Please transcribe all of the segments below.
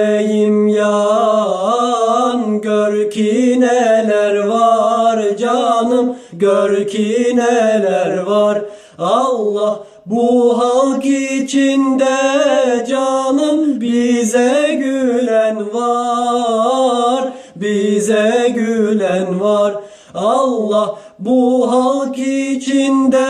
Yüreğim yan gör ki neler var canım gör ki neler var. Allah bu halk içinde canım bize gülen var bize gülen var. Allah bu halk içinde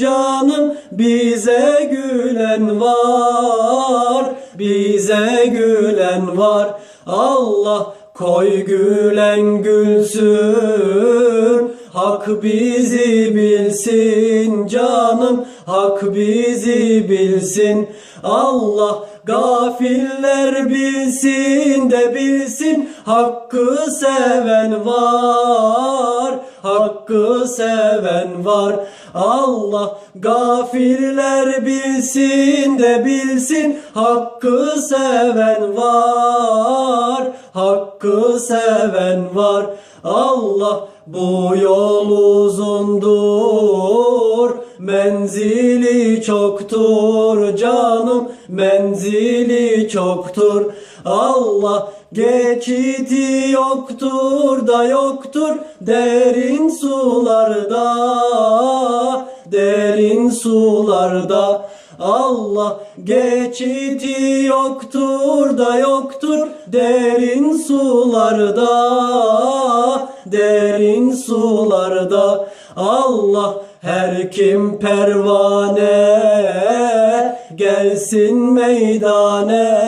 canım bize gülen var bize gülen var Allah koy gülen gülsün. Hak bizi bilsin canım Hak bizi bilsin. Allah gafiller bilsin de bilsin Hakkı seven var Hakkı seven var. Allah gafirler bilsin de bilsin. Hakkı seven var. Hakkı seven var. Allah bu yol uzundur. Menzili çoktur canım. Menzili çoktur. Allah geçidi yoktur da yoktur Derin sularda Derin sularda. Allah geçidi yoktur da yoktur Derin sularda Derin sularda. Allah her kim pervane gelsin meydane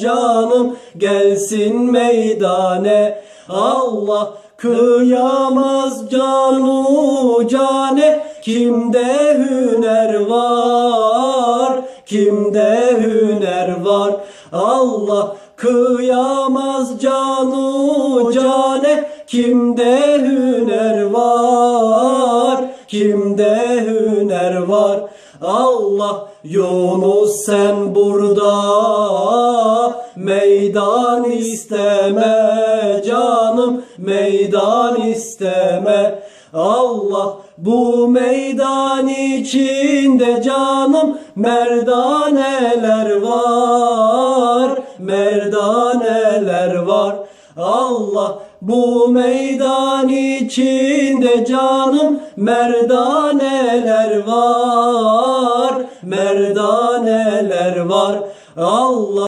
canım gelsin meydane. Allah kıyamaz canu cane. Kimde hüner var kimde hüner var? Allah kıyamaz canu cane. Kimde hüner hüner var. Allah Yunus sen burada. Meydan isteme canım meydan isteme. Allah bu meydan içinde canım merdaneler var. Allah bu meydan içinde canım merdaneler var merdaneler var. Allah